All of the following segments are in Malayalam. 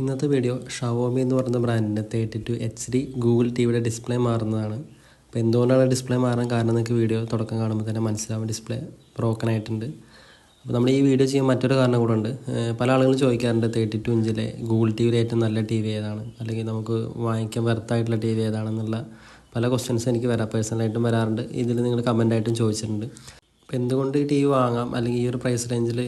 ഇന്നത്തെ വീഡിയോ ഷവോമി എന്ന് പറയുന്ന ബ്രാൻഡിന്റെ thirty two H D Google T വിയുടെ ഡിസ്പ്ലേ മാറുന്നതാണ്. അപ്പോൾ എന്തുകൊണ്ടാണ് ഡിസ്പ്ലേ മാറാൻ കാരണം നിങ്ങൾക്ക് വീഡിയോ തുടക്കം കാണുമ്പോൾ തന്നെ മനസ്സിലാവും. ഡിസ്പ്ലേ ബ്രോക്കൺ ആയിട്ടുണ്ട്. അപ്പോൾ നമ്മൾ ഈ വീഡിയോ ചെയ്യാൻ മറ്റൊരു കാരണം കൂടെ ഉണ്ട്. പല ആളുകളും ചോദിക്കാറുണ്ട് തേർട്ടി ടു ഇഞ്ചിലെ ഗൂഗിൾ ടി വിയിലെ ഏറ്റവും നല്ല ടി വി ഏതാണ്? അല്ലെങ്കിൽ നമുക്ക് വാങ്ങിക്കാൻ വെർത്തായിട്ടുള്ള ടി വി ഏതാണെന്നുള്ള പല ക്വസ്റ്റ്യൻസ് എനിക്ക് വരാം പേഴ്സണലായിട്ടും വരാറുണ്ട്. ഇതിൽ നിങ്ങൾ കമന്റായിട്ടും ചോദിച്ചിട്ടുണ്ട്. അപ്പോൾ എന്തുകൊണ്ട് ഈ ടി വി വാങ്ങാം? അല്ലെങ്കിൽ ഈ ഒരു പ്രൈസ് റേഞ്ചിൽ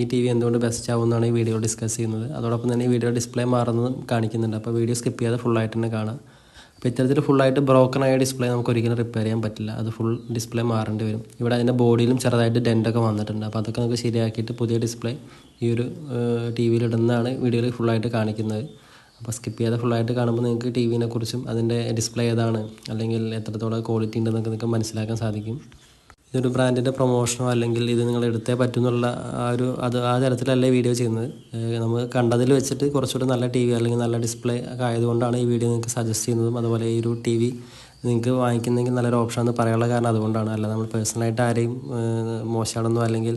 ഈ ടി വി എന്തുകൊണ്ട് ബെസ്റ്റ് ആവും എന്നാണ് ഈ വീഡിയോ ഡിസ്കസ് ചെയ്യുന്നത്. അതോടൊപ്പം തന്നെ ഈ വീഡിയോ ഡിസ്പ്ലേ മാറുന്നതും കാണിക്കുന്നുണ്ട്. അപ്പോൾ വീഡിയോ സ്കിപ്പ് ചെയ്യാതെ ഫുള്ളായിട്ട് തന്നെ കാണാം. അപ്പോൾ ഇത്തരത്തിൽ ഫുള്ളായിട്ട് ബ്രോക്കൺ ആയ ഡിസ്പ്ലേ നമുക്ക് ഒരിക്കലും റിപ്പയർ ചെയ്യാൻ പറ്റില്ല. അത് ഫുൾ ഡിസ്പ്ലേ മാറേണ്ടി വരും. ഇവിടെ അതിന്റെ ബോഡിയിലും ചെറുതായിട്ട് ഡെന്റൊക്കെ വന്നിട്ടുണ്ട്. അപ്പോൾ അതൊക്കെ നമുക്ക് ശരിയാക്കിയിട്ട് പുതിയ ഡിസ്പ്ലേ ഈ ഒരു ടി വിയിൽ ഇടുന്നതാണ് വീഡിയോയിൽ ഫുള്ളായിട്ട് കാണിക്കുന്നത്. അപ്പോൾ സ്കിപ്പ് ചെയ്യാതെ ഫുള്ളായിട്ട് കാണുമ്പോൾ നിങ്ങൾക്ക് ടി വിനെ കുറിച്ചും അതിന്റെ ഡിസ്പ്ലേ ഏതാണ്? അല്ലെങ്കിൽ എത്രത്തോളം ക്വാളിറ്റി ഉണ്ടെന്നൊക്കെ നിങ്ങൾക്ക് മനസ്സിലാക്കാൻ സാധിക്കും. ഇതൊരു ബ്രാൻഡിന്റെ പ്രൊമോഷനോ അല്ലെങ്കിൽ ഇത് നിങ്ങൾ എടുത്തേ പറ്റുന്നുള്ള ആ ഒരു അത് ആ തരത്തിലല്ല വീഡിയോ ചെയ്യുന്നത്. നമ്മൾ കണ്ടതിൽ വെച്ചിട്ട് കുറച്ചുകൂടി നല്ല ടി വി അല്ലെങ്കിൽ നല്ല ഡിസ്പ്ലേ ആയതുകൊണ്ടാണ് ഈ വീഡിയോ നിങ്ങൾക്ക് സജസ്റ്റ് ചെയ്യുന്നതും അതുപോലെ ഈ ഒരു ടി വി നിങ്ങൾക്ക് വാങ്ങിക്കുന്നെങ്കിൽ നല്ലൊരു ഓപ്ഷൻ എന്ന് പറയാനുള്ള കാരണം അതുകൊണ്ടാണ്. അല്ല നമ്മൾ പേഴ്സണലായിട്ട് ആരെയും മോശമാണെന്നോ അല്ലെങ്കിൽ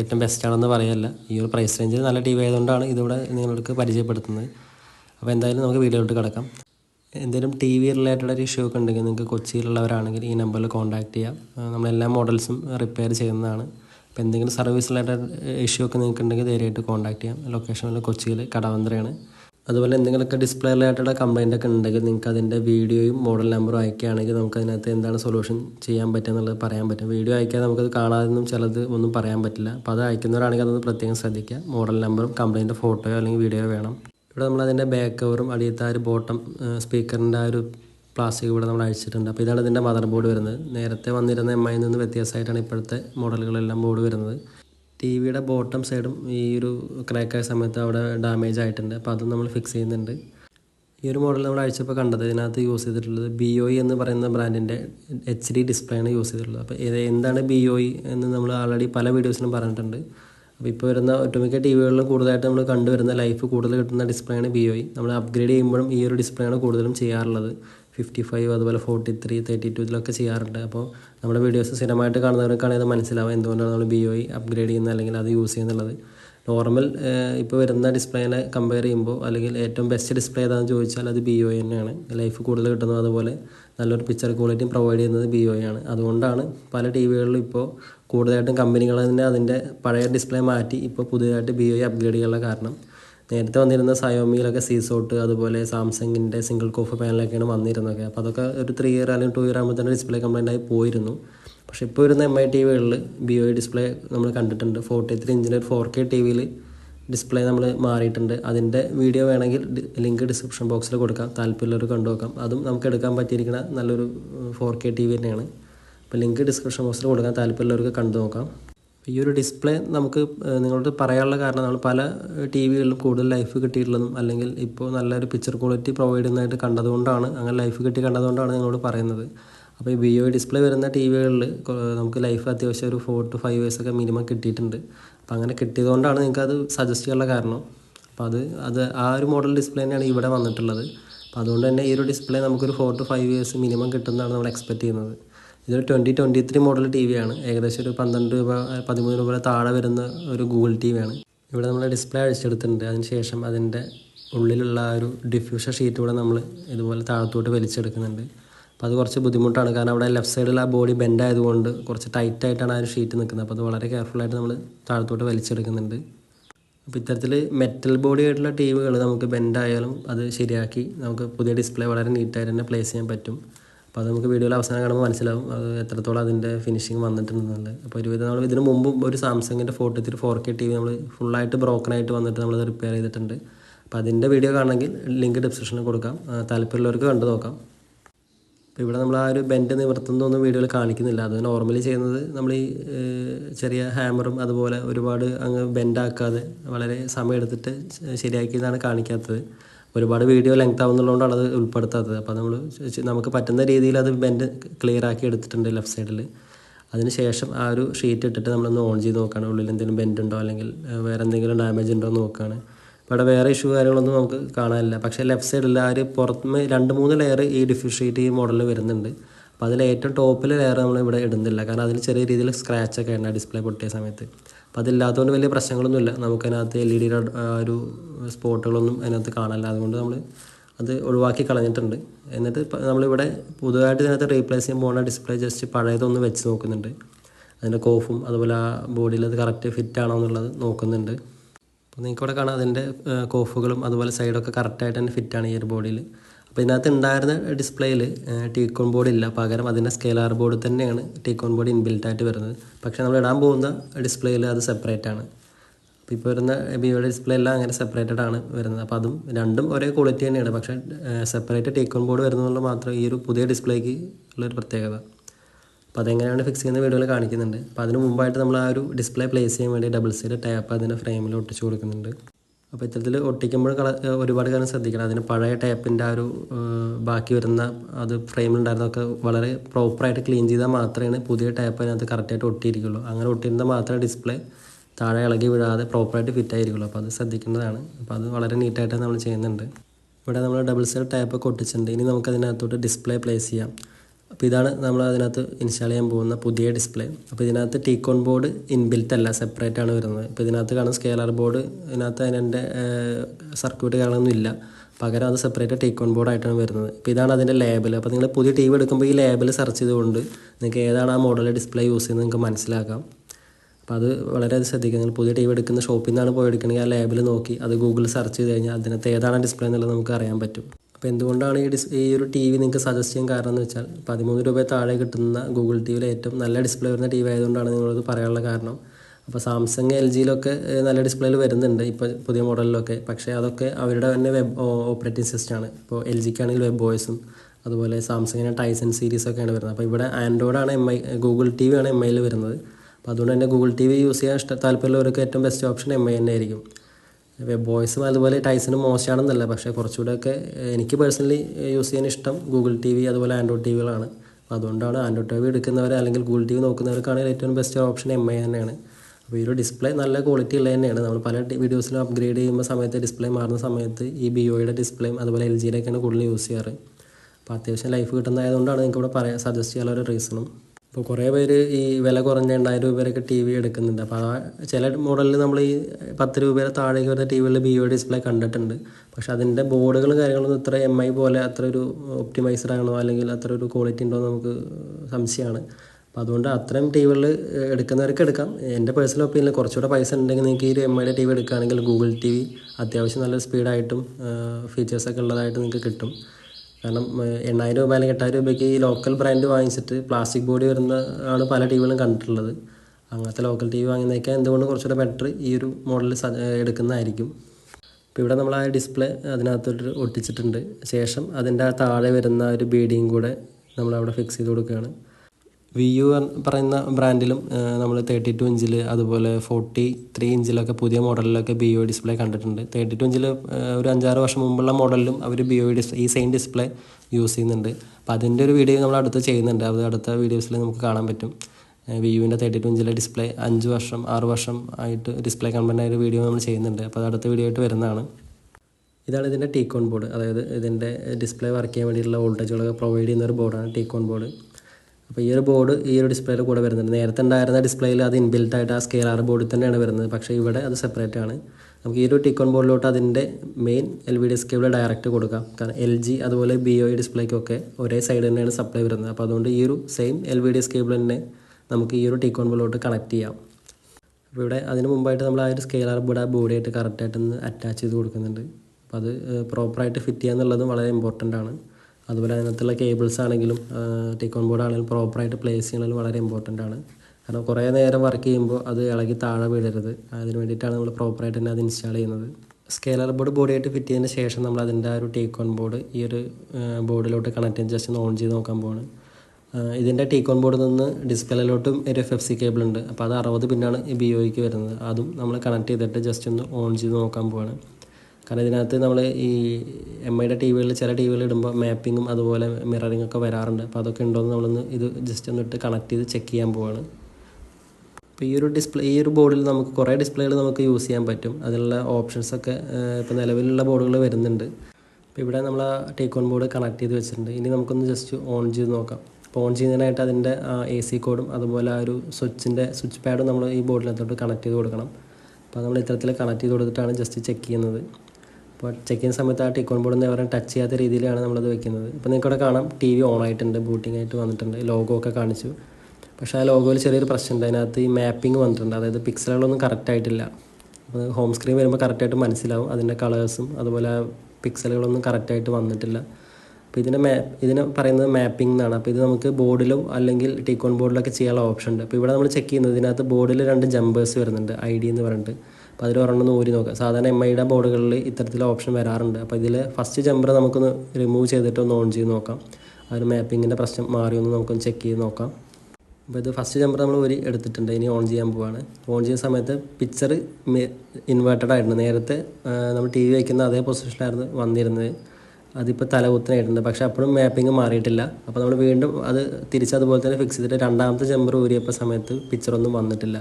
ഏറ്റവും ബെസ്റ്റാണെന്ന് പറയല്ല. ഈ ഒരു പ്രൈസ് റേഞ്ചിൽ നല്ല ടി വി ആയതുകൊണ്ടാണ് ഇതിവിടെ നിങ്ങൾക്ക് പരിചയപ്പെടുത്തുന്നത്. അപ്പോൾ എന്തായാലും നമുക്ക് വീഡിയോയിലോട്ട് കിടക്കാം. എന്തെങ്കിലും ടി വി റിലേറ്റഡ് ഒരു ഇഷ്യൂ ഒക്കെ ഉണ്ടെങ്കിൽ നിങ്ങൾക്ക് കൊച്ചിയിലുള്ളവരാണെങ്കിൽ ഈ നമ്പറിൽ കോൺടാക്ട് ചെയ്യാം. നമ്മളെല്ലാ മോഡൽസും റിപ്പയർ ചെയ്യുന്നതാണ്. അപ്പോൾ എന്തെങ്കിലും സർവീസ് റിലേറ്റഡ് ഇഷ്യൂ ഒക്കെ നിങ്ങൾക്ക് ഉണ്ടെങ്കിൽ ധൈര്യമായിട്ട് കോൺടാക്ട് ചെയ്യാം. ലൊക്കേഷൻ കൊച്ചിയിൽ കടവന്ത്രയാണ്. അതുപോലെ എന്തെങ്കിലുമൊക്കെ ഡിസ്പ്ലേ റിലേറ്റഡ് കംപ്ലൈന്റ് ഒക്കെ ഉണ്ടെങ്കിൽ നിങ്ങൾക്ക് അതിന്റെ വീഡിയോയും മോഡൽ നമ്പറും അയക്കുകയാണെങ്കിൽ നമുക്ക് അതിനകത്ത് എന്താണ് സൊല്യൂഷൻ ചെയ്യാൻ പറ്റുക എന്നുള്ളത് പറയാൻ പറ്റും. വീഡിയോ അയക്കാൻ നമുക്കത് കാണാതൊന്നും ചിലത് ഒന്നും പറയാൻ പറ്റില്ല. അപ്പോൾ അത് അയക്കുന്നവരാണെങ്കിൽ അതൊന്ന് പ്രത്യേകം ശ്രദ്ധിക്കുക. മോഡൽ നമ്പറും കംപ്ലൈന്റ് ഫോട്ടോയോ അല്ലെങ്കിൽ വീഡിയോ വേണം. ഇവിടെ നമ്മൾ അതിന്റെ ബാക്ക് കവറും അടിയത്തെ ആ ഒരു ബോട്ടം സ്പീക്കറിന്റെ ആ ഒരു പ്ലാസ്റ്റിക് ഇവിടെ നമ്മൾ അഴിച്ചിട്ടുണ്ട്. അപ്പോൾ ഇതാണ് ഇതിന്റെ മദർ ബോർഡ് വരുന്നത്. നേരത്തെ വന്നിരുന്ന എം ഐയിൽ നിന്ന് വ്യത്യാസമായിട്ടാണ് ഇപ്പോഴത്തെ മോഡലുകളെല്ലാം ബോർഡ് വരുന്നത്. ടി വിയുടെ ബോട്ടം സൈഡും ഈ ഒരു ക്രാക്കായ സമയത്ത് അവിടെ ഡാമേജ് ആയിട്ടുണ്ട്. അപ്പോൾ അതും നമ്മൾ ഫിക്സ് ചെയ്യുന്നുണ്ട്. ഈ ഒരു മോഡൽ നമ്മൾ അഴിച്ചപ്പോൾ കണ്ടത് ഇതിനകത്ത് യൂസ് ചെയ്തിട്ടുള്ളത് ബി ഒ ഇ എന്ന് പറയുന്ന ബ്രാൻഡിന്റെ എച്ച് ഡി ഡിസ്പ്ലേ ആണ് യൂസ് ചെയ്തിട്ടുള്ളത്. അപ്പോൾ എന്താണ് ബി ഒ ഇ എന്ന് നമ്മൾ ആൾറെഡി പല വീഡിയോസിലും പറഞ്ഞിട്ടുണ്ട്. അപ്പോൾ ഇപ്പോൾ വരുന്ന ഒട്ടുമിക്ക ടി വികളിലും കൂടുതലായിട്ട് നമ്മൾ കണ്ടുവരുന്ന ലൈഫ് കൂടുതൽ കിട്ടുന്ന ഡിസ്പ്ലേ ആണ് ഒ നമ്മൾ അപ്ഗ്രേഡ് ചെയ്യുമ്പോഴും ഈ ഒരു ഡിസ്പ്ലേ ആണ് കൂടുതലും ചെയ്യാറുള്ളത്. ഫിഫ്റ്റി ഫൈവ് അതുപോലെ ഫോർട്ടി ത്രീ തേർട്ടി ടു ഇതിലൊക്കെ ചെയ്യാറുണ്ട്. അപ്പോൾ നമ്മുടെ വീഡിയോസ് സ്ഥിരമായിട്ട് കാണുന്നവർക്കാണെങ്കിൽ അത് മനസ്സിലാവും എന്തുകൊണ്ടാണ് നമ്മൾ ബി ഒ അപ്ഗ്രേഡ് ചെയ്യുന്നത് അല്ലെങ്കിൽ അത് യൂസ് ചെയ്യുന്നുള്ളത് നോർമൽ ഇപ്പോൾ വരുന്ന ഡിസ്പ്ലേനെ കമ്പയർ ചെയ്യുമ്പോൾ അല്ലെങ്കിൽ ഏറ്റവും ബെസ്റ്റ് ഡിസ്പ്ലേ ഏതാണെന്ന് ചോദിച്ചാൽ അത് ബി ഒ തന്നെയാണ് ലൈഫ് കൂടുതൽ കിട്ടുന്നത് അതുപോലെ നല്ലൊരു പിക്ചർ ക്വാളിറ്റിയും പ്രൊവൈഡ് ചെയ്യുന്നത് ബി ഒ ആണ്. അതുകൊണ്ടാണ് പല ടി വികളിലും ഇപ്പോൾ കൂടുതലായിട്ടും കമ്പനികൾ തന്നെ അതിന്റെ പഴയ ഡിസ്പ്ലേ മാറ്റി ഇപ്പോൾ പുതിയതായിട്ട് ബി ഒ അപ്ഗ്രേഡ് ചെയ്യാനുള്ള കാരണം. നേരത്തെ വന്നിരുന്ന സയോമിയിലൊക്കെ സീസോട്ട് അതുപോലെ സാംസങ്ങിന്റെ സിംഗിൾ കോഫ് പാനലൊക്കെയാണ് വന്നിരുന്നത്. അപ്പോൾ അതൊക്കെ ഒരു ത്രീ ഇയർ അല്ലെങ്കിൽ ടു ഇയർ ആകുമ്പോൾ തന്നെ ഡിസ്പ്ലേ കംപ്ലൈന്റ് ആയി പോയിരുന്നു. പക്ഷേ ഇപ്പോൾ വരുന്ന എം ഐ ടി വികളിൽ ബി ഒ ഡിസ്പ്ലേ നമ്മൾ കണ്ടിട്ടുണ്ട്. ഫോർട്ടി ത്രീ ഇഞ്ചിന്റെ ഒരു ഫോർ കെ ടി വിയിൽ ഡിസ്പ്ലേ നമ്മൾ മാറിയിട്ടുണ്ട്. അതിന്റെ വീഡിയോ വേണമെങ്കിൽ ലിങ്ക് ഡിസ്ക്രിപ്ഷൻ ബോക്സിൽ കൊടുക്കാം. താല്പര്യമുള്ളവർ കണ്ടു നോക്കാം അതും നമുക്ക് എടുക്കാൻ പറ്റിയിരിക്കുന്ന നല്ലൊരു ഫോർ കെ ടി വി തന്നെയാണ്. അപ്പോൾ ലിങ്ക് ഡിസ്ക്രിപ്ഷൻ ബോക്സിൽ കൊടുക്കാൻ താല്പര്യമുള്ളവർക്ക് കണ്ടു നോക്കാം ഈ ഒരു ഡിസ്പ്ലേ നമുക്ക് നിങ്ങളോട് പറയാനുള്ള കാരണം നമ്മൾ പല ടി വികളിലും കൂടുതൽ ലൈഫ് കിട്ടിയിട്ടുള്ളതും അല്ലെങ്കിൽ ഇപ്പോൾ നല്ലൊരു പിക്ചർ ക്വാളിറ്റി പ്രൊവൈഡ് ചെയ്യുന്നതായിട്ട് കണ്ടതുകൊണ്ടാണ് അങ്ങനെ ലൈഫ് കിട്ടി കണ്ടതുകൊണ്ടാണ് നിങ്ങളോട് പറയുന്നത്. അപ്പോൾ ഈ ഒ ഡിസ്പ്ലേ വരുന്ന ടി വികളിൽ നമുക്ക് ലൈഫ് അത്യാവശ്യം ഒരു ഫോർ ടു ഫൈവ് ഇയേഴ്സൊക്കെ മിനിമം കിട്ടിയിട്ടുണ്ട്. അപ്പോൾ അങ്ങനെ കിട്ടിയതുകൊണ്ടാണ് നിങ്ങൾക്ക് അത് സജസ്റ്റ് ചെയ്യാനുള്ള കാരണം. അപ്പോൾ അത് അത് ആ ഒരു മോഡൽ ഡിസ്പ്ലേ തന്നെയാണ് ഇവിടെ വന്നിട്ടുള്ളത്. അപ്പോൾ അതുകൊണ്ട് തന്നെ ഈ ഒരു ഡിസ്പ്ലേ നമുക്കൊരു four two five years minimum കിട്ടുന്നതാണ് നമ്മൾ എക്സ്പെക്ട് ചെയ്യുന്നത്. ഇതൊരു twenty twenty three model T വിയാണ് ഏകദേശം ഒരു പന്ത്രണ്ട് രൂപ പതിമൂന്ന് രൂപ താഴെ വരുന്ന ഒരു ഗൂഗിൾ ടി വിയാണ് ഇവിടെ നമ്മൾ ഡിസ്പ്ലേ അഴിച്ചെടുത്തിട്ടുണ്ട്. അതിന് ശേഷം അതിന്റെ ഉള്ളിലുള്ള ആ ഒരു ഡിഫ്യൂഷൻ ഷീറ്റ് കൂടെ നമ്മൾ ഇതുപോലെ താഴത്തോട്ട് വലിച്ചെടുക്കുന്നുണ്ട്. അപ്പോൾ അത് കുറച്ച് ബുദ്ധിമുട്ടാണ്. കാരണം അവിടെ ലെഫ്റ്റ് സൈഡിൽ ആ ബോഡി ബെൻഡ് ആയതുകൊണ്ട് കുറച്ച് ടൈറ്റായിട്ടാണ് ആ ഒരു ഷീറ്റ് നിൽക്കുന്നത്. അപ്പോൾ അത് വളരെ കെയർഫുള്ളായിട്ട് നമ്മൾ താഴത്തോട്ട് വലിച്ചെടുക്കുന്നുണ്ട്. അപ്പോൾ ഇത്തരത്തിൽ മെറ്റൽ ബോഡി ആയിട്ടുള്ള ടി വികൾ നമുക്ക് ബെൻഡ് ആയാലും അത് ശരിയാക്കി നമുക്ക് പുതിയ ഡിസ്പ്ലേ വളരെ നീറ്റായിട്ട് തന്നെ പ്ലേസ് ചെയ്യാൻ പറ്റും. അപ്പോൾ അത് നമുക്ക് വീഡിയോയിൽ അവസാനം കാണുമ്പോൾ മനസ്സിലാവും അത് എത്രത്തോളം അതിന്റെ ഫിനിഷിങ് വന്നിട്ടുണ്ടെന്നുള്ളത്. അപ്പോൾ ഒരുവിധം നമ്മൾ ഇതിന് മുമ്പും ഒരു സാംസങ്ങിന്റെ forty three four K T V നമ്മൾ ഫുള്ളായിട്ട് ബ്രോക്കൺ ആയിട്ട് വന്നിട്ട് നമ്മളത് റിപ്പയർ ചെയ്തിട്ടുണ്ട്. അപ്പോൾ അതിന്റെ വീഡിയോ കാണണമെങ്കിൽ ലിങ്ക് ഡിസ്ക്രിപ്ഷനിൽ കൊടുക്കാം. താല്പര്യമുള്ളവർക്ക് കണ്ടു നോക്കാം. അപ്പോൾ ഇവിടെ നമ്മൾ ആ ഒരു ബെൻഡ് നിവർത്തുന്നൊന്നും വീഡിയോയിൽ കാണിക്കുന്നില്ല. അത് നോർമലി ചെയ്യുന്നത് നമ്മൾ ഈ ചെറിയ ഹാമറും അതുപോലെ ഒരുപാട് അങ്ങ് ബെൻഡാക്കാതെ വളരെ സമയം എടുത്തിട്ട് ശരിയാക്കിയതാണ് കാണിക്കാത്തത്. ഒരുപാട് വീഡിയോ ലെങ്ത് ആവുന്നുള്ളതുകൊണ്ടാണ് അത് ഉൾപ്പെടുത്താത്തത്. അപ്പോൾ നമ്മൾ നമുക്ക് പറ്റുന്ന രീതിയിൽ അത് ബെൻഡ് ക്ലിയർ ആക്കി എടുത്തിട്ടുണ്ട് ലെഫ്റ്റ് സൈഡിൽ അതിന് ശേഷം ആ ഒരു ഷീറ്റ് ഇട്ടിട്ട് നമ്മളൊന്ന് ഓൺ ചെയ്ത് നോക്കുകയാണ് ഉള്ളിൽ എന്തെങ്കിലും ബെൻഡ് ഉണ്ടോ? അല്ലെങ്കിൽ വേറെ എന്തെങ്കിലും ഡാമേജ് ഉണ്ടോ എന്ന് നോക്കുകയാണ് ഇവിടെ വേറെ ഇഷ്യൂ കാര്യങ്ങളൊന്നും നമുക്ക് കാണാനില്ല. പക്ഷേ ലെഫ്റ്റ് സൈഡിൽ ആ ഒരു പുറത്ത് രണ്ട് മൂന്ന് ലെയർ ഈ ഡിഫ്യൂസ് ഷീറ്റ് ഈ മോഡലിൽ വരുന്നുണ്ട്. അപ്പോൾ അതിൽ ഏറ്റവും ടോപ്പിൽ ലെയർ നമ്മൾ ഇവിടെ ഇടുന്നില്ല. കാരണം അതിന് ചെറിയ രീതിയിൽ സ്ക്രാച്ച് ഒക്കെ ഉണ്ട് ഡിസ്പ്ലേ പൊട്ടിയ സമയത്ത്. അപ്പോൾ അതില്ലാത്തതുകൊണ്ട് വലിയ പ്രശ്നങ്ങളൊന്നുമില്ല നമുക്കതിനകത്ത് എൽ ഇ ഡിയുടെ ഒരു സ്പോട്ടുകളൊന്നും അതിനകത്ത് കാണാനില്ല. അതുകൊണ്ട് നമ്മൾ അത് ഒഴിവാക്കി കളഞ്ഞിട്ടുണ്ട്. എന്നിട്ട് നമ്മളിവിടെ പുതുതായിട്ട് ഇതിനകത്ത് റീപ്ലേസ് ചെയ്യാൻ പോകുന്ന ഡിസ്പ്ലേ ജസ്റ്റ് പഴയതൊന്ന് വെച്ച് നോക്കുന്നുണ്ട്. അതിന്റെ കോഫും അതുപോലെ ആ ബോഡിയിൽ അത് കറക്റ്റ് ഫിറ്റ് ആണോ എന്നുള്ളത് നോക്കുന്നുണ്ട്. അപ്പോൾ നിങ്ങൾക്ക് ഇവിടെ കാണാം അതിന്റെ കോഫുകളും അതുപോലെ സൈഡൊക്കെ കറക്റ്റായിട്ട് തന്നെ ഫിറ്റാണ് ഈ ഒരു ബോഡിയിൽ അപ്പോൾ ഇതിനകത്ത് ഉണ്ടായിരുന്ന ഡിസ്പ്ലേയിൽ ടീക്കോൺ ബോർഡ് ഇല്ല. പകരം അതിന്റെ സ്കെയിലാർ ബോർഡ് തന്നെയാണ് ടീക്കോൺ ബോർഡ് ഇൻബിൽറ്റ് ആയിട്ട് വരുന്നത്. പക്ഷേ നമ്മൾ ഇടാൻ പോകുന്ന ഡിസ്പ്ലേയിൽ അത് സെപ്പറേറ്റ് ആണ്. അപ്പോൾ ഇപ്പോൾ വരുന്ന ബിയോയുടെ ഡിസ്പ്ലേ എല്ലാം അങ്ങനെ സെപ്പറേറ്റഡ് ആണ് വരുന്നത്. അപ്പോൾ അതും രണ്ടും ഒരേ ക്വാളിറ്റി തന്നെയാണ്. പക്ഷേ സെപ്പറേറ്റ് ടീക്കോൺ ബോർഡ് വരുന്നതുകൊണ്ട് മാത്രം ഈ ഒരു പുതിയ ഡിസ്പ്ലേക്ക് ഉള്ളൊരു പ്രത്യേകത. അപ്പോൾ അതെങ്ങനെയാണ് ഫിക്സ് ചെയ്യുന്ന വീഡിയോയിൽ കാണിക്കുന്നുണ്ട്. അപ്പോൾ അതിന് മുമ്പായിട്ട് നമ്മൾ ആ ഒരു ഡിസ്പ്ലേ പ്ലേസ് ചെയ്യാൻ വേണ്ടി ഡബിൾ സൈഡ് ടാപ്പ് അതിന്റെ ഫ്രെയിമിൽ ഒട്ടിച്ച് കൊടുക്കുന്നുണ്ട്. അപ്പോൾ ഇത്തരത്തിൽ ഒട്ടിക്കുമ്പോൾ കള ഒരുപാട് കാര്യം ശ്രദ്ധിക്കണം. അതിന് പഴയ ടാപ്പിന്റെ ആ ഒരു ബാക്കി വരുന്ന അത് ഫ്രെയിമിലുണ്ടായിരുന്നതൊക്കെ വളരെ പ്രോപ്പറായിട്ട് ക്ലീൻ ചെയ്താൽ മാത്രമേ പുതിയ ടാപ്പ് അതിനകത്ത് കറക്റ്റായിട്ട് ഒട്ടിയിരിക്കുള്ളൂ. അങ്ങനെ ഒട്ടിയിരുന്നാൽ മാത്രമേ ഡിസ്പ്ലേ താഴെ ഇളകി വിടാതെ പ്രോപ്പറായിട്ട് ഫിറ്റ് ആയിരിക്കുള്ളൂ. അപ്പോൾ അത് ശ്രദ്ധിക്കേണ്ടതാണ് അപ്പോൾ അത് വളരെ നീറ്റായിട്ട് നമ്മൾ ചെയ്യുന്നുണ്ട്. ഇവിടെ നമ്മൾ ഡബിൾ സൈഡ് ടാപ്പ് ഒക്കെ ഒട്ടിച്ചിട്ടുണ്ട്. ഇനി നമുക്ക് അതിനകത്തോട്ട് ഡിസ്പ്ലേ പ്ലേസ് ചെയ്യാം. അപ്പോൾ ഇതാണ് നമ്മൾ അതിനകത്ത് ഇൻസ്റ്റാൾ ചെയ്യാൻ പോകുന്ന പുതിയ ഡിസ്പ്ലേ അപ്പോൾ ഇതിനകത്ത് ടീക്കോൺ ബോർഡ് ഇൻബിൽറ്റ് അല്ല സെപ്പറേറ്റ് ആണ് വരുന്നത്. ഇപ്പോൾ ഇതിനകത്ത് കാണുന്ന സ്കേലർ ബോർഡ് ഇതിനകത്ത് അതിന്റെ സർക്യൂട്ട് കാര്യങ്ങളൊന്നും ഇല്ല പകരം അത് സെപ്പറേറ്റ് ടീക്കോൺ ബോർഡായിട്ടാണ് വരുന്നത്. ഇപ്പോൾ ഇതാണ് അതിന്റെ ലേബൽ അപ്പോൾ നിങ്ങൾ പുതിയ ടി വി എടുക്കുമ്പോൾ ഈ ലേബൽ സെർച്ച് ചെയ്തുകൊണ്ട് നിങ്ങൾക്ക് ഏതാണ് ആ മോഡൽ ഡിസ്പ്ലേ യൂസ് ചെയ്യുന്നത് നിങ്ങൾക്ക് മനസ്സിലാക്കാം. അപ്പോൾ അത് വളരെ ശ്രദ്ധിക്കുക. നിങ്ങൾ പുതിയ ടി വി എടുക്കുന്ന ഷോപ്പിൽ നിന്നാണ് പോയി എടുക്കണമെങ്കിൽ ആ ലേബൽ നോക്കി അത് ഗൂഗിൾ സെർച്ച് ചെയ്ത് കഴിഞ്ഞാൽ അതിനകത്ത് ഏതാണ് ഡിസ്പ്ലേ എന്നുള്ളത് നമുക്ക് അറിയാൻ പറ്റും. അപ്പോൾ എന്തുകൊണ്ടാണ് ഈ ഡിസ് ഈ ഒരു ടി വി നിങ്ങൾക്ക് സജസ്റ്റ് ചെയ്യാൻ കാരണം എന്ന് വെച്ചാൽ പതിമൂന്ന് രൂപ താഴെ കിട്ടുന്ന ഗൂഗിൾ ടി വിയിലെ ഏറ്റവും നല്ല ഡിസ്പ്ലേ വരുന്ന ടി വി ആയതുകൊണ്ടാണ് നിങ്ങളത് പറയാനുള്ള കാരണം. അപ്പോൾ സാംസങ് എൽ ജിയിലൊക്കെ നല്ല ഡിസ്പ്ലേയിൽ വരുന്നുണ്ട് ഇപ്പോൾ പുതിയ മോഡലിലൊക്കെ പക്ഷേ അതൊക്കെ അവരുടെ തന്നെ വെബ് ഓപ്പറേറ്റിംഗ് സിസ്റ്റമാണ് ഇപ്പോൾ എൽ ജിക്കാണെങ്കിൽ വെബ് ബോയ്സും അതുപോലെ സാംസങ്ങിന് ടൈസൺ സീരീസൊക്കെയാണ് വരുന്നത്. അപ്പോൾ ഇവിടെ ആൻഡ്രോയിഡാണ് എം ഐ ഗൂഗിൾ ടി ആണ് എം ഐയിൽ വരുന്നത്. അപ്പോൾ അതുകൊണ്ട് തന്നെ ഗൂഗിൾ ടി വി യൂസ് ചെയ്യാൻ ഇഷ്ട താല്പര്യമുള്ളവർക്ക് ഏറ്റവും ബെസ്റ്റ് ഓപ്ഷൻ എം ഐ തന്നെ ആയിരിക്കും. വെബ് ബോയ്സും അതുപോലെ ടൈസിനും മോശമാണെന്നല്ല. പക്ഷേ കുറച്ചുകൂടെയൊക്കെ എനിക്ക് പേഴ്സണലി യൂസ് ചെയ്യാൻ ഇഷ്ടം ഗൂഗിൾ ടി വി അതുപോലെ ആൻഡ്രോയിഡ് ടി വികളാണ് അപ്പോൾ അതുകൊണ്ടാണ് ആൻഡ്രോയിഡ് ടി വി എടുക്കുന്നവർ അല്ലെങ്കിൽ ഗൂഗിൾ ടി വി നോക്കുന്നവർക്കാണ് ഏറ്റവും ബെസ്റ്റ് ഓപ്ഷൻ എം ഐ തന്നെയാണ്. അപ്പോൾ ഈ ഒരു ഡിസ്പ്ലേ നല്ല ക്വാളിറ്റി ഉള്ളത് തന്നെയാണ്. നമ്മൾ പല വീഡിയോസിലും അപ്ഗ്രേഡ് ചെയ്യുമ്പോൾ സമയത്ത് ഡിസ്പ്ലേ മാറുന്ന സമയത്ത് ഈ ബി ഡിസ്പ്ലേയും അതുപോലെ എൽ ജിയിലേക്കാണ് കൂടുതൽ യൂസ് ചെയ്യാറ്. അപ്പോൾ അത്യാവശ്യം ലൈഫ് കിട്ടുന്നതായതുകൊണ്ടാണ് നിങ്ങൾക്ക് ഇവിടെ പറയാൻ സജസ്റ്റ് ചെയ്യാനുള്ള ഒരു റീസണും ഇപ്പോൾ കുറേ പേര് ഈ വില കുറഞ്ഞ എണ്ണായിരം വരെയൊക്കെ ടി വി എടുക്കുന്നുണ്ട്. അപ്പോൾ ആ ചില മോഡലിൽ നമ്മൾ ഈ പത്ത് രൂപയുടെ താഴേക്ക് വരുന്ന ടി വികളിൽ ബി ഒ ഡിസ്പ്ലേ കണ്ടിട്ടുണ്ട്. പക്ഷെ അതിന്റെ ബോർഡുകളും കാര്യങ്ങളൊന്നും ഇത്ര എം ഐ പോലെ അത്ര ഒരു ഒപ്റ്റിമൈസ്ഡ് ആണോ അല്ലെങ്കിൽ അത്ര ഒരു ക്വാളിറ്റി ഉണ്ടോ നമുക്ക് സംശയമാണ്. അപ്പോൾ അതുകൊണ്ട് അത്രയും ടി വികളിൽ എടുക്കുന്നവർക്ക് എടുക്കാം. എന്റെ പേഴ്സണൽ ഒപ്പീനിയൽ കുറച്ചുകൂടെ പൈസ ഉണ്ടെങ്കിൽ നിങ്ങൾക്ക് ഈ ഒരു എം ഐയുടെ ടി വി എടുക്കുകയാണെങ്കിൽ ഗൂഗിൾ ടി വി അത്യാവശ്യം നല്ല സ്പീഡായിട്ടും ഫീച്ചേഴ്സൊക്കെ ഉള്ളതായിട്ട് നിങ്ങൾക്ക് കിട്ടും. കാരണം എണ്ണായിരം രൂപ അല്ലെങ്കിൽ എട്ടായിരം രൂപയ്ക്ക് ഈ ലോക്കൽ ബ്രാൻഡ് വാങ്ങിച്ചിട്ട് പ്ലാസ്റ്റിക് ബോഡി വരുന്ന ആണ് പല ടി വികളും കണ്ടിട്ടുള്ളത്. അങ്ങനത്തെ ലോക്കൽ ടി വി വാങ്ങുന്നതൊക്കെ എന്തുകൊണ്ട് കുറച്ചുകൂടെ ബെറ്റർ ഈ ഒരു മോഡൽ എടുക്കുന്നതായിരിക്കും. ഇപ്പോൾ ഇവിടെ നമ്മൾ ആ ഡിസ്പ്ലേ അതിനകത്തൊരു ഒട്ടിച്ചിട്ടുണ്ട്. ശേഷം അതിന്റെ താഴെ വരുന്ന ഒരു ബീഡിയും കൂടെ നമ്മളവിടെ ഫിക്സ് ചെയ്ത് കൊടുക്കുകയാണ്. വി യു പറയുന്ന ബ്രാൻഡിലും നമ്മൾ തേർട്ടി ടു ഇഞ്ചിൽ അതുപോലെ ഫോർട്ടി ത്രീ ഇഞ്ചിലൊക്കെ പുതിയ മോഡലിലൊക്കെ ബി ഒ ഡിസ്പ്ലേ കണ്ടിട്ടുണ്ട്. തേർട്ടി ടു ഇഞ്ചിൽ ഒരു അഞ്ചാറ് വർഷം മുമ്പുള്ള മോഡലിലും അവർ ബി ഒ ഡിസ് ഈ സെയിം ഡിസ്പ്ലേ യൂസ് ചെയ്യുന്നുണ്ട്. അപ്പോൾ അതിന്റെ ഒരു വീഡിയോ നമ്മൾ അടുത്ത് ചെയ്യുന്നുണ്ട്. അത് അടുത്ത വീഡിയോസിൽ നമുക്ക് കാണാൻ പറ്റും. വി യുവിന്റെ തേർട്ടി ടു ഇഞ്ചിലെ ഡിസ്പ്ലേ അഞ്ച് വർഷം ആറ് വർഷം ആയിട്ട് ഡിസ്പ്ലേ കമ്പനി ഒരു വീഡിയോ നമ്മൾ ചെയ്യുന്നുണ്ട്. അപ്പോൾ അത് അടുത്ത വീഡിയോ ആയിട്ട് വരുന്നതാണ്. ഇതാണ് ഇതിന്റെ ടീക്കോൺ ബോർഡ് അതായത് ഇതിന്റെ ഡിസ്പ്ലേ വർക്ക് ചെയ്യാൻ വേണ്ടിയിട്ടുള്ള വോൾട്ടേജുകളൊക്കെ പ്രൊവൈഡ് ചെയ്യുന്ന ഒരു ബോർഡാണ് ടീക്കോൺ ബോർഡ് അപ്പോൾ ഈ ഒരു ബോർഡ് ഈ ഒരു ഡിസ്പ്ലേയിൽ കൂടെ വരുന്നുണ്ട്. നേരത്തെ ഉണ്ടായിരുന്ന ഡിസ്പ്ലേയിൽ അത് ഇൻബിൽറ്റ് ആയിട്ട് ആ സ്കെയിലാർ ബോർഡിൽ തന്നെയാണ് വരുന്നത്. പക്ഷേ ഇവിടെ അത് സെപ്പറേറ്റ് ആണ്. നമുക്ക് ഈ ഒരു ടിക്കോൺ ബോർഡിലോട്ട് അതിന്റെ main L V D S cable direct കൊടുക്കാം. കാരണം എൽ ജി അതുപോലെ ബി ഒ ഡിസ്പ്ലേക്കൊക്കെ ഒരേ സൈഡ് തന്നെയാണ് സപ്ലൈ വരുന്നത്. അപ്പോൾ അതുകൊണ്ട് ഈ ഒരു same L V D S cable തന്നെ നമുക്ക് ഈ ഒരു ടിക്കോൺ ബോർഡിലോട്ട് കണക്ട് ചെയ്യാം. അപ്പോൾ ഇവിടെ അതിന് മുമ്പായിട്ട് നമ്മൾ ആ ഒരു സ്കെയിലാർ ബോർഡ് ആ ബോഡിയായിട്ട് കറക്റ്റായിട്ടൊന്ന് അറ്റാച്ച് ചെയ്ത് കൊടുക്കുന്നുണ്ട്. അപ്പോൾ അത് പ്രോപ്പറായിട്ട് ഫിറ്റ് ചെയ്യുക എന്നുള്ളതും വളരെ ഇമ്പോർട്ടന്റ് ആണ്. അതുപോലെ അതിനകത്തുള്ള കേബിൾസ് ആണെങ്കിലും ടിക്കോൺ ബോർഡ് ആണെങ്കിലും പ്രോപ്പറായിട്ട് പ്ലേസ് ചെയ്യണമെങ്കിൽ വളരെ ഇമ്പോർട്ടന്റ് ആണ്. കാരണം കുറേ നേരം വർക്ക് ചെയ്യുമ്പോൾ അത് ഇളകി താഴെ വീഴരുത്. അതിന് വേണ്ടിയിട്ടാണ് നമ്മൾ പ്രോപ്പറായിട്ട് തന്നെ അത് ഇൻസ്റ്റാൾ ചെയ്യുന്നത്. സ്കെയിലർ ബോർഡ് ബോഡിയായിട്ട് ഫിറ്റ് ചെയ്തതിന് ശേഷം നമ്മൾ അതിന്റെ ആ ഒരു ടീക്കോൺ ബോർഡ് ഈ ഒരു ബോർഡിലോട്ട് കണക്ട് ചെയ്ത് ജസ്റ്റ് ഒന്ന് ഓൺ ചെയ്ത് നോക്കാൻ പോവാണ്. ഇതിന്റെ ടീക്കോൺ ബോർഡിൽ നിന്ന് ഡിസ്പ്ലേയിലോട്ടും ഒരു എഫ് എഫ് സി കേബിൾ ഉണ്ട്. അപ്പോൾ അത് അറുപത് പിന്നാണ് ബി ഒയ്ക്ക് വരുന്നത്. അതും നമ്മൾ കണക്ട് ചെയ്തിട്ട് ജസ്റ്റ് ഒന്ന് ഓൺ ചെയ്ത് നോക്കാൻ പോവാണ്. കാരണം ഇതിനകത്ത് നമ്മൾ ഈ എം ഐയുടെ ടി വികളിൽ ചില ടി വികൾ ഇടുമ്പോൾ മാപ്പിങ്ങും അതുപോലെ മിററിംഗ് ഒക്കെ വരാറുണ്ട്. അപ്പോൾ അതൊക്കെ ഉണ്ടോ എന്ന് നമ്മളൊന്ന് ഇത് ജസ്റ്റ് ഒന്ന് ഇട്ട് കണക്ട് ചെയ്ത് ചെക്ക് ചെയ്യാൻ പോവാണ്. അപ്പോൾ ഈ ഒരു ഡിസ്പ്ലേ ഈ ഒരു ബോർഡിൽ നമുക്ക് കുറേ ഡിസ്പ്ലേകൾ നമുക്ക് യൂസ് ചെയ്യാൻ പറ്റും. അതിനുള്ള ഓപ്ഷൻസൊക്കെ ഇപ്പോൾ നിലവിലുള്ള ബോർഡുകൾ വരുന്നുണ്ട്. അപ്പോൾ ഇവിടെ നമ്മൾ ആ ടേക്ക് ഓൺ ബോർഡ് കണക്ട് ചെയ്ത് വെച്ചിട്ടുണ്ട്. ഇനി നമുക്കൊന്ന് ജസ്റ്റ് ഓൺ ചെയ്ത് നോക്കാം. അപ്പോൾ ഓൺ ചെയ്യുന്നതിനായിട്ട് അതിന്റെ എ സി കോഡും അതുപോലെ ആ ഒരു സ്വിച്ചിന്റെ സ്വിച്ച് പാഡും നമ്മൾ ഈ ബോർഡിനകത്തോട്ട് കണക്ട് ചെയ്ത് കൊടുക്കണം. അപ്പോൾ നമ്മൾ ഇത്തരത്തിൽ കണക്ട് ചെയ്ത് കൊടുത്തിട്ടാണ് ജസ്റ്റ് ചെക്ക് ചെയ്യുന്നത്. അപ്പോൾ ചെക്ക് ചെയ്യുന്ന സമയത്ത് ആ ടിക്കോൺ ബോർഡ് എന്ന് പറയാൻ ടച്ച് ചെയ്യാത്ത രീതിയിലാണ് നമ്മളത് വെക്കുന്നത്. ഇപ്പോൾ നിങ്ങൾക്ക് ഇവിടെ കാണാം ടി വി ഓൺ ആയിട്ടുണ്ട് ബൂട്ടിംഗ് ആയിട്ട് വന്നിട്ടുണ്ട് ലോഗോ ഒക്കെ കാണിച്ചു. പക്ഷേ ആ ലോഗോയിൽ ചെറിയൊരു പ്രശ്നമുണ്ട് അതിനകത്ത് ഈ മാപ്പിംഗ് വന്നിട്ടുണ്ട്. അതായത് പിക്സലുകളൊന്നും കറക്റ്റ് ആയിട്ടില്ല. അപ്പോൾ ഹോം സ്ക്രീൻ വരുമ്പോൾ കറക്റ്റായിട്ട് മനസ്സിലാവും അതിന്റെ കളേഴ്സും അതുപോലെ പിക്സലുകളൊന്നും കറക്റ്റായിട്ട് വന്നിട്ടില്ല. അപ്പോൾ ഇതിന്റെ മാ ഇതിന് പറയുന്നത് മാപ്പിംഗ് എന്നാണ്. അപ്പോൾ ഇത് നമുക്ക് ബോർഡിലും അല്ലെങ്കിൽ ടീക്കോൺ ബോർഡിലൊക്കെ ചെയ്യാനുള്ള ഓപ്ഷൻ ഉണ്ട്. അപ്പോൾ ഇവിടെ നമ്മൾ ചെക്ക് ചെയ്യുന്നത് ഇതിനകത്ത് ബോർഡിൽ രണ്ട് ജമ്പേഴ്സ് വരുന്നുണ്ട് ഐ ഡി എന്ന് പറഞ്ഞിട്ട്. അപ്പോൾ അതിൽ ഒരെണ്ണം ഊരി നോക്കാം. സാധാരണ എം ഐയുടെ ബോർഡുകളിൽ ഇത്തരത്തിലുള്ള ഓപ്ഷൻ വരാറുണ്ട്. അപ്പോൾ ഇതിൽ ഫസ്റ്റ് ജമ്പർ നമുക്കൊന്ന് റിമൂവ് ചെയ്തിട്ട് ഒന്ന് ഓൺ ചെയ്ത് നോക്കാം. ഒരു മാപ്പിങ്ങിന്റെ പ്രശ്നം മാറിയൊന്ന് നമുക്കൊന്ന് ചെക്ക് ചെയ്ത് നോക്കാം. അപ്പോൾ ഇത് ഫസ്റ്റ് ജമ്പർ നമ്മൾ ഒരു എടുത്തിട്ടുണ്ട്. ഇനി ഓൺ ചെയ്യാൻ പോവാണ്. ഓൺ ചെയ്യുന്ന സമയത്ത് പിക്ചർ ഇൻവേർട്ടഡ് ആയിരുന്നു. നേരത്തെ നമ്മൾ ടി വി വയ്ക്കുന്ന അതേ പൊസിഷനിലായിരുന്നു വന്നിരുന്നത്. അതിപ്പോൾ തലകുത്തനായിട്ടുണ്ട് പക്ഷേ അപ്പോഴും മാപ്പിംഗ് മാറിയിട്ടില്ല. അപ്പോൾ നമ്മൾ വീണ്ടും അത് തിരിച്ച് അതുപോലെ തന്നെ ഫിക്സ് ചെയ്തിട്ട് രണ്ടാമത്തെ ജമ്പർ ഊരിയപ്പോൾ സമയത്ത് പിക്ചറൊന്നും വന്നിട്ടില്ല.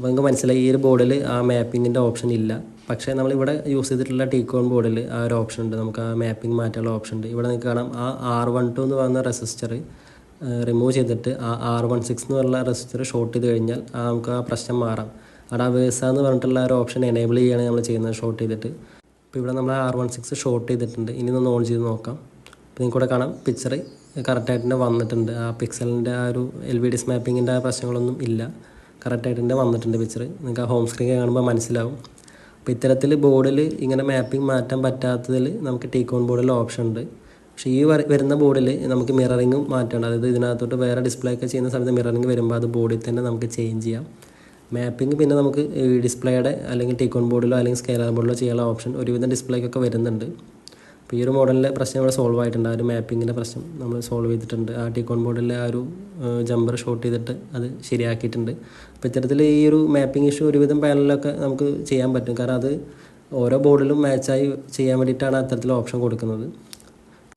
അപ്പോൾ നിങ്ങൾക്ക് മനസ്സിലായി ഈ ഒരു ബോർഡിൽ ആ മാപ്പിങ്ങിന്റെ ഓപ്ഷൻ ഇല്ല. പക്ഷേ നമ്മളിവിടെ യൂസ് ചെയ്തിട്ടുള്ള ടീക്കോൺ ബോർഡിൽ ആ ഒരു ഓപ്ഷൻ ഉണ്ട്. നമുക്ക് ആ മാപ്പിംഗ് മാറ്റാനുള്ള ഓപ്ഷൻ ഉണ്ട്. ഇവിടെ നിങ്ങൾക്ക് കാണാം ആ ആർ വൺ ടു എന്ന് പറയുന്ന റെസിസ്റ്റർ റിമൂവ് ചെയ്തിട്ട് ആ ആർ വൺ സിക്സ് എന്ന് പറഞ്ഞ റെസിസ്റ്റർ ഷോർട്ട് ചെയ്ത് കഴിഞ്ഞാൽ ആ നമുക്ക് ആ പ്രശ്നം മാറാം. അവിടെ ആ വേഴ്സ എന്ന് പറഞ്ഞിട്ടുള്ള ഒരു ഓപ്ഷൻ എനേബിൾ ചെയ്യുകയാണ് നമ്മൾ ചെയ്യുന്നത് ഷോർട്ട് ചെയ്തിട്ട്. അപ്പോൾ ഇവിടെ നമ്മൾ ആർ വൺ സിക്സ് ഷോർട്ട് ചെയ്തിട്ടുണ്ട്. ഇനി ഒന്ന് ഓൺ ചെയ്ത് നോക്കാം. അപ്പോൾ നിങ്ങൾക്ക് കാണാം പിക്ചർ കറക്റ്റായിട്ട് തന്നെ വന്നിട്ടുണ്ട്. ആ പിക്സലിന്റെ ആ ഒരു എൽ വി ഡിസ് മാപ്പിങ്ങിന്റെ ആ പ്രശ്നങ്ങളൊന്നും ഇല്ല. കറക്റ്റായിട്ട് തന്നെ വന്നിട്ടുണ്ട് പിക്ചർ നിങ്ങൾക്ക് ആ ഹോം സ്ക്രീൻ കാണുമ്പോൾ മനസ്സിലാവും. അപ്പോൾ ഇത്തരത്തിൽ ബോർഡിൽ ഇങ്ങനെ മാപ്പിംഗ് മാറ്റാൻ പറ്റാത്തതിൽ നമുക്ക് ടീക്കോൺ ബോർഡിൽ ഓപ്ഷൻ ഉണ്ട്. പക്ഷേ ഈ വരുന്ന ബോർഡിൽ നമുക്ക് മിററിങ്ങും മാറ്റണം. അതായത് ഇതിനകത്തോട്ട് വേറെ ഡിസ്പ്ലേ ഒക്കെ ചെയ്യുന്ന സമയത്ത് മിററിങ് വരുമ്പോൾ അത് ബോർഡിൽ തന്നെ നമുക്ക് ചേഞ്ച് ചെയ്യാം. മാപ്പിംഗ് പിന്നെ നമുക്ക് ഡിസ്പ്ലേയുടെ അല്ലെങ്കിൽ ടീക്കോൺ ബോർഡിലോ അല്ലെങ്കിൽ സ്കെയിലർ ബോർഡിലോ ചെയ്യാനുള്ള ഓപ്ഷൻ ഒരുവിധം ഡിസ്പ്ലേക്കൊക്കെ വരുന്നുണ്ട്. അപ്പോൾ ഈ ഒരു മോഡലിലെ പ്രശ്നം ഇവിടെ സോൾവ് ആയിട്ടുണ്ട്. ആ ഒരു മാപ്പിങ്ങിന്റെ പ്രശ്നം നമ്മൾ സോൾവ് ചെയ്തിട്ടുണ്ട്. ആ ടീക്കോൺ ബോർഡിലെ ആ ഒരു ജമ്പർ ഷോട്ട് ചെയ്തിട്ട് അത് ശരിയാക്കിയിട്ടുണ്ട്. അപ്പോൾ ഇത്തരത്തിൽ ഈ ഒരു മാപ്പിംഗ് ഇഷ്യൂ ഒരുവിധം പാനലിലൊക്കെ നമുക്ക് ചെയ്യാൻ പറ്റും. കാരണം അത് ഓരോ ബോർഡിലും മാച്ചായി ചെയ്യാൻ വേണ്ടിയിട്ടാണ് അത്തരത്തിൽ ഓപ്ഷൻ കൊടുക്കുന്നത്.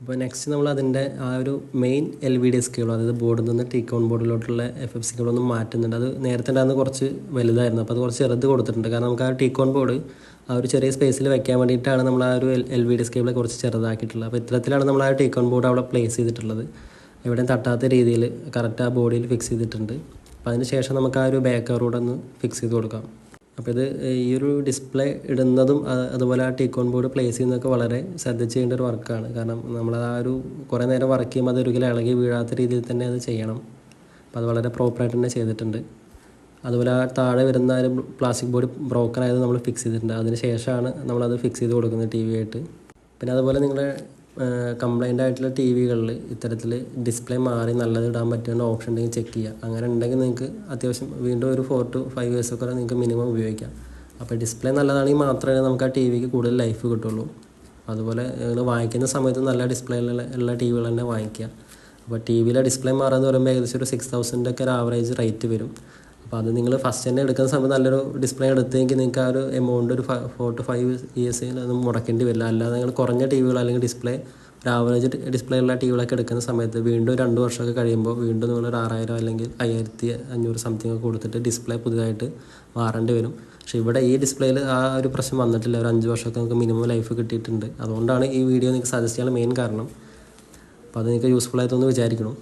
അപ്പോൾ നെക്സ്റ്റ് നമ്മൾ അതിന്റെ ആ ഒരു main L V D S cable അതായത് ബോർഡിൽ നിന്ന് ടീക്കോൺ ബോർഡിലോട്ടുള്ള എഫ് എഫ് സി കേബിളൊന്നും മാറ്റുന്നുണ്ട്. അത് നേരത്തെ ഉണ്ടായിരുന്ന കുറച്ച് വലുതായിരുന്നു. അപ്പോൾ അത് കുറച്ച് ചെറുത് കൊടുത്തിട്ടുണ്ട്. കാരണം നമുക്ക് ആ ടീക്കോൺ ബോർഡ് ആ ഒരു ചെറിയ സ്പേസിൽ വെക്കാൻ വേണ്ടിയിട്ടാണ് നമ്മൾ ആ ഒരു എൽ വി ഡി സ്കേബിളെ കുറച്ച് ചെറുതാക്കിയിട്ടുള്ളത്. അപ്പോൾ ഇത്തരത്തിലാണ് നമ്മൾ ആ ടീക്കോൺ ബോർഡ് അവിടെ പ്ലേസ് ചെയ്തിട്ടുള്ളത്. എവിടെയും തട്ടാത്ത രീതിയിൽ കറക്റ്റ് ആ ബോഡിയിൽ ഫിക്സ് ചെയ്തിട്ടുണ്ട്. അപ്പോൾ അതിന് ശേഷം നമുക്ക് ആ ഒരു ബാക്ക് കവറൂടെ ഒന്ന് ഫിക്സ് ചെയ്ത് കൊടുക്കാം. അപ്പോൾ ഇത് ഈ ഒരു ഡിസ്പ്ലേ ഇടുന്നതും അതുപോലെ ആ ടീക്കോൺ ബോർഡ് പ്ലേസ് ചെയ്യുന്നതൊക്കെ വളരെ ശ്രദ്ധിച്ച് ചെയ്യേണ്ട ഒരു വർക്കാണ് കാരണം നമ്മൾ ആ ഒരു കുറേ നേരം വർക്ക് ചെയ്യുമ്പോൾ അത് ഒരിക്കലും ഇളകി വീഴാത്ത രീതിയിൽ തന്നെ അത് ചെയ്യണം. അപ്പോൾ അത് വളരെ പ്രോപ്പറായിട്ട് തന്നെ ചെയ്തിട്ടുണ്ട്. അതുപോലെ ആ താഴെ വരുന്ന ഒരു പ്ലാസ്റ്റിക് ബോർഡ് ബ്രോക്കൺ ആയത് നമ്മൾ ഫിക്സ് ചെയ്തിട്ടുണ്ട്. അതിന് ശേഷമാണ് നമ്മളത് ഫിക്സ് ചെയ്ത് കൊടുക്കുന്നത് ടി വി ആയിട്ട്. പിന്നെ അതുപോലെ നിങ്ങളുടെ കംപ്ലൈന്റ് ആയിട്ടുള്ള ടി വികളിൽ ഇത്തരത്തിൽ ഡിസ്പ്ലേ മാറി നല്ലത് ഇടാൻ പറ്റുന്ന ഓപ്ഷൻ ഉണ്ടെങ്കിൽ ചെക്ക് ചെയ്യുക. അങ്ങനെ ഉണ്ടെങ്കിൽ നിങ്ങൾക്ക് അത്യാവശ്യം വീണ്ടും ഒരു ഫോർ ടു ഫൈവ് ഇയേഴ്സ് ഒക്കെ നിങ്ങൾക്ക് മിനിമം ഉപയോഗിക്കാം. അപ്പോൾ ഡിസ്പ്ലേ നല്ലതാണെങ്കിൽ മാത്രമേ നമുക്ക് ആ ടി വിക്ക് കൂടുതൽ ലൈഫ് കിട്ടുള്ളൂ. അതുപോലെ നിങ്ങൾ വാങ്ങിക്കുന്ന സമയത്ത് നല്ല ഡിസ്പ്ലേ ഉള്ള ടി വികൾ തന്നെ വാങ്ങിക്കുക. അപ്പോൾ ടി വിയിലെ ഡിസ്പ്ലേ മാറുക പറയുമ്പോൾ ഏകദേശം ഒരു സിക്സ് തൗസൻഡൊക്കെ ഒരു ആവറേജ് റേറ്റ് വരും. അപ്പോൾ അത് നിങ്ങൾ ഫസ്റ്റ് തന്നെ എടുക്കുന്ന സമയത്ത് നല്ലൊരു ഡിസ്പ്ലേ എടുത്തെങ്കിൽ നിങ്ങൾക്ക് ആ ഒരു എമൗണ്ട് ഒരു ഫോർ ടു ഫൈവ് ഇയേഴ്സ് അത് മുടക്കേണ്ടി വരില്ല. അല്ലാതെ നിങ്ങൾ കുറഞ്ഞ ടി വികൾ അല്ലെങ്കിൽ ഡിസ്പ്ലേ ഒരു ആവറേജ് ഡിസ്പ്ലേ ഉള്ള ടി വികളൊക്കെ എടുക്കുന്ന സമയത്ത് വീണ്ടും രണ്ട് വർഷമൊക്കെ കഴിയുമ്പോൾ വീണ്ടും നിങ്ങൾ ഒരു ആറായിരം അല്ലെങ്കിൽ അയ്യായിരത്തി അഞ്ഞൂറ് സംതിങ് ഒക്കെ കൊടുത്തിട്ട് ഡിസ്പ്ലേ പുതുതായിട്ട് മാറേണ്ടി വരും. പക്ഷേ ഇവിടെ ഈ ഡിസ്പ്ലേയിൽ ആ ഒരു പ്രശ്നം വന്നിട്ടില്ല. ഒരു അഞ്ച് വർഷമൊക്കെ നിങ്ങൾക്ക് മിനിമം ലൈഫ് കിട്ടിയിട്ടുണ്ട്. അതുകൊണ്ടാണ് ഈ വീഡിയോ നിങ്ങൾക്ക് സജസ്റ്റ് ചെയ്യാനുള്ള മെയിൻ കാരണം. അപ്പോൾ അത് നിങ്ങൾക്ക് യൂസ്ഫുൾ ആയിട്ടൊന്ന് വിചാരിക്കണം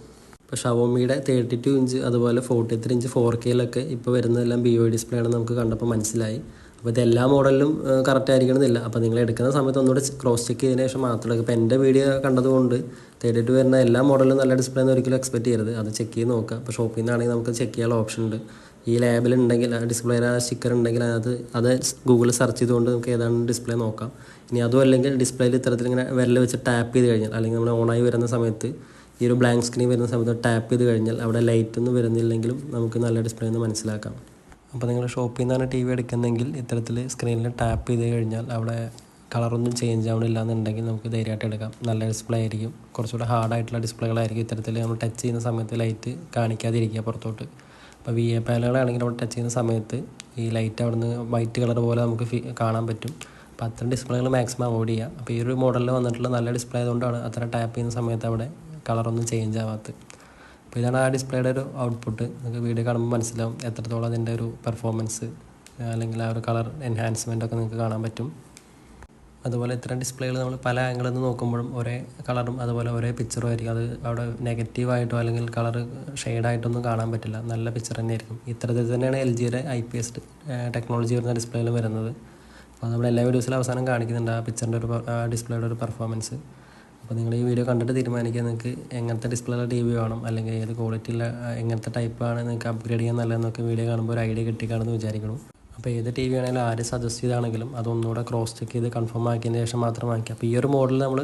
ഇപ്പോൾ ഷവോമിയുടെ തേർട്ടി ടു ഇഞ്ച് അതുപോലെ ഫോർട്ടി ത്രീ ഇഞ്ച് ഫോർ കെയിലൊക്കെ ഇപ്പോൾ വരുന്നതെല്ലാം ബി ഒ ഡിസ്പ്ലേ ആണെന്ന് നമുക്ക് കണ്ടപ്പോൾ മനസ്സിലായി. അപ്പോൾ ഇത് എല്ലാ മോഡലിലും കറക്റ്റ് ആയിരിക്കണമെന്നില്ല. അപ്പോൾ നിങ്ങൾ എടുക്കുന്ന സമയത്ത് ഒന്നുകൂടെ ക്രോസ് ചെക്ക് ചെയ്തതിന് ശേഷം മാത്രമേ ഇപ്പോൾ എന്റെ വീഡിയോ കണ്ടതുകൊണ്ട് തേർട്ടി ടു വരുന്ന എല്ലാ മോഡലും നല്ല ഡിസ്പ്ലേ എന്ന് ഒരിക്കലും എക്സ്പെക്ട് ചെയ്യരുത്. അത് ചെക്ക് ചെയ്ത് നോക്കുക. അപ്പോൾ ഷോപ്പിൽ നിന്നാണെങ്കിൽ നമുക്ക് ചെക്ക് ചെയ്യാനുള്ള ഓപ്ഷൻ ഉണ്ട്. ഈ ലാബിൽ ഉണ്ടെങ്കിൽ ആ ഡിസ്പ്ലേ ആ സ്റ്റിക്കർ ഉണ്ടെങ്കിൽ അതിനകത്ത് അത് ഗൂഗിളിൽ സെർച്ച് ചെയ്തുകൊണ്ട് നമുക്ക് ഏതാണ് ഡിസ്പ്ലേ നോക്കാം. ഇനി അതും അല്ലെങ്കിൽ ഡിസ്പ്ലേയിൽ ഇത്തരത്തിൽ ഇങ്ങനെ വിരൽ വെച്ച് ടാപ്പ് ചെയ്ത് കഴിഞ്ഞാൽ അല്ലെങ്കിൽ നമ്മൾ ഓണായി വരുന്ന സമയത്ത് ഈ ഒരു ബ്ലാങ്ക് സ്ക്രീൻ വരുന്ന സമയത്ത് ടാപ്പ് ചെയ്ത് കഴിഞ്ഞാൽ അവിടെ ലൈറ്റ് ഒന്നും വരുന്നില്ലെങ്കിലും നമുക്ക് നല്ല ഡിസ്പ്ലേ എന്ന് മനസ്സിലാക്കാം. അപ്പോൾ നിങ്ങൾ ഷോപ്പിൽ നിന്നാണ് ടി വി എടുക്കുന്നതെങ്കിൽ ഇത്തരത്തിൽ സ്ക്രീനിൽ ടാപ്പ് ചെയ്ത് കഴിഞ്ഞാൽ അവിടെ കളറൊന്നും ചേഞ്ച് ആവണില്ല എന്നുണ്ടെങ്കിൽ നമുക്ക് ധൈര്യമായിട്ട് എടുക്കാം. നല്ല ഡിസ്പ്ലേ ആയിരിക്കും. കുറച്ചുകൂടെ ഹാർഡായിട്ടുള്ള ഡിസ്പ്ലേകളായിരിക്കും ഇത്തരത്തിൽ നമ്മൾ ടച്ച് ചെയ്യുന്ന സമയത്ത് ലൈറ്റ് കാണിക്കാതിരിക്കുക പുറത്തോട്ട്. അപ്പോൾ വി എ പാനലുകളാണെങ്കിൽ നമ്മൾ ടച്ച് ചെയ്യുന്ന സമയത്ത് ഈ ലൈറ്റ് അവിടെ നിന്ന് വൈറ്റ് കളർ പോലെ നമുക്ക് കാണാൻ പറ്റും. അപ്പോൾ അത്തരം ഡിസ്പ്ലേകൾ മാക്സിമം അവോയ്ഡ് ചെയ്യുക. അപ്പോൾ ഈ ഒരു മോഡലിൽ വന്നിട്ടുള്ള നല്ല ഡിസ്പ്ലേ ആയതുകൊണ്ടാണ് അത്ര ടാപ്പ് ചെയ്യുന്ന സമയത്ത് അവിടെ കളറൊന്നും ചേഞ്ച് ആവാത്ത അപ്പോൾ ഇതാണ് ആ ഡിസ്പ്ലേയുടെ ഒരു ഔട്ട്പുട്ട് നിങ്ങൾക്ക് വീഡിയോ കാണുമ്പോൾ മനസ്സിലാവും എത്രത്തോളം അതിന്റെ ഒരു പെർഫോമൻസ് അല്ലെങ്കിൽ ആ ഒരു കളർ എൻഹാൻസ്മെന്റ് ഒക്കെ നിങ്ങൾക്ക് കാണാൻ പറ്റും. അതുപോലെ ഇത്തരം ഡിസ്പ്ലേകൾ നമ്മൾ പല ആംഗിളിൽ നിന്ന് നോക്കുമ്പോഴും ഒരേ കളറും അതുപോലെ ഒരേ പിക്ചറും ആയിരിക്കും. അത് അവിടെ നെഗറ്റീവായിട്ടോ അല്ലെങ്കിൽ കളർ ഷെയ്ഡായിട്ടൊന്നും കാണാൻ പറ്റില്ല. നല്ല പിക്ചർ തന്നെയായിരിക്കും ഇത്തരത്തിൽ തന്നെയാണ് എൽ ജിയുടെ ഐ പി എസ് ടെക്നോളജി വരുന്ന ഡിസ്പ്ലേയിൽ വരുന്നത്. അപ്പോൾ നമ്മൾ എല്ലാ വീഡിയോസിലും അവസാനം കാണിക്കുന്നുണ്ട് ആ പിക്ചറിന്റെ ഒരു ഡിസ്പ്ലേയുടെ ഒരു പെർഫോമൻസ് അപ്പോൾ നിങ്ങൾ ഈ വീഡിയോ കണ്ടിട്ട് തീരുമാനിക്കുക. നിങ്ങൾക്ക് എങ്ങനത്തെ ഡിസ്പ്ലേ ഉള്ള ടി വി വേണം അല്ലെങ്കിൽ ഏത് ക്വാളിറ്റിയുള്ള എങ്ങനത്തെ ടൈപ്പാണ് നിങ്ങൾക്ക് അപ്ഗ്രേഡ് ചെയ്യാൻ നല്ലതെന്നൊക്കെ വീഡിയോ കാണുമ്പോൾ ഒരു ഐഡിയ കിട്ടിക്കാണെന്ന് വിചാരിക്കണം അപ്പോൾ ഏത് ടി വി ആണെങ്കിലും ആര് സജസ്റ്റ് ചെയ്താണെങ്കിലും അതൊന്നുകൂടെ ക്രോസ് ചെക്ക് ചെയ്ത് കൺഫേം ആക്കിയതിന് ശേഷം മാത്രം വാങ്ങിക്കുക. അപ്പോൾ ഈ ഒരു മോഡൽ നമ്മൾ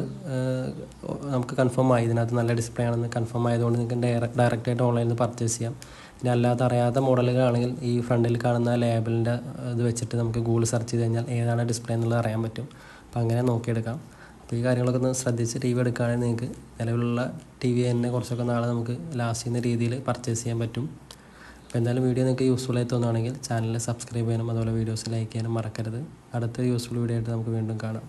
നമുക്ക് കൺഫേം ആയി. ഇതിനകത്ത് നല്ല ഡിസ്പ്ലേ ആണെന്ന് കൺഫേം ആയതുകൊണ്ട് നിങ്ങൾക്ക് ഡയറക്റ്റ് ഡയറക്റ്റായിട്ട് ഓൺലൈനിൽ നിന്ന് പർച്ചേസ് ചെയ്യാം. പിന്നെ അല്ലാതെ അറിയാത്ത മോഡലുകളാണെങ്കിൽ ഈ ഫ്രണ്ടിൽ കാണുന്ന ലേബലിന്റെ ഇത് വെച്ചിട്ട് നമുക്ക് ഗൂഗിൾ സെർച്ച് ചെയ്ത് കഴിഞ്ഞാൽ ഏതാണ് ഡിസ്പ്ലേ എന്നുള്ളത് അറിയാൻ പറ്റും. അപ്പോൾ അങ്ങനെ നോക്കിയെടുക്കാം. അപ്പോൾ ഈ കാര്യങ്ങളൊക്കെ ഒന്ന് ശ്രദ്ധിച്ച് ടി വി എടുക്കുകയാണെങ്കിൽ നിങ്ങൾക്ക് നിലവിലുള്ള ടി വി തന്നെ കുറച്ചൊക്കെ നാളെ നമുക്ക് ലാസ്റ്റ് ചെയ്യുന്ന രീതിയിൽ പർച്ചേസ് ചെയ്യാൻ പറ്റും. അപ്പോൾ എന്തായാലും വീഡിയോ നിങ്ങൾക്ക് യൂസ്ഫുൾ ആയി തോന്നുകയാണെങ്കിൽ ചാനൽ സബ്സ്ക്രൈബ് ചെയ്യാനും അതുപോലെ വീഡിയോസ് ലൈക്ക് ചെയ്യാനും മറക്കരുത്. അടുത്ത യൂസ്ഫുൾ വീഡിയോ ആയിട്ട് നമുക്ക് വീണ്ടും കാണാം.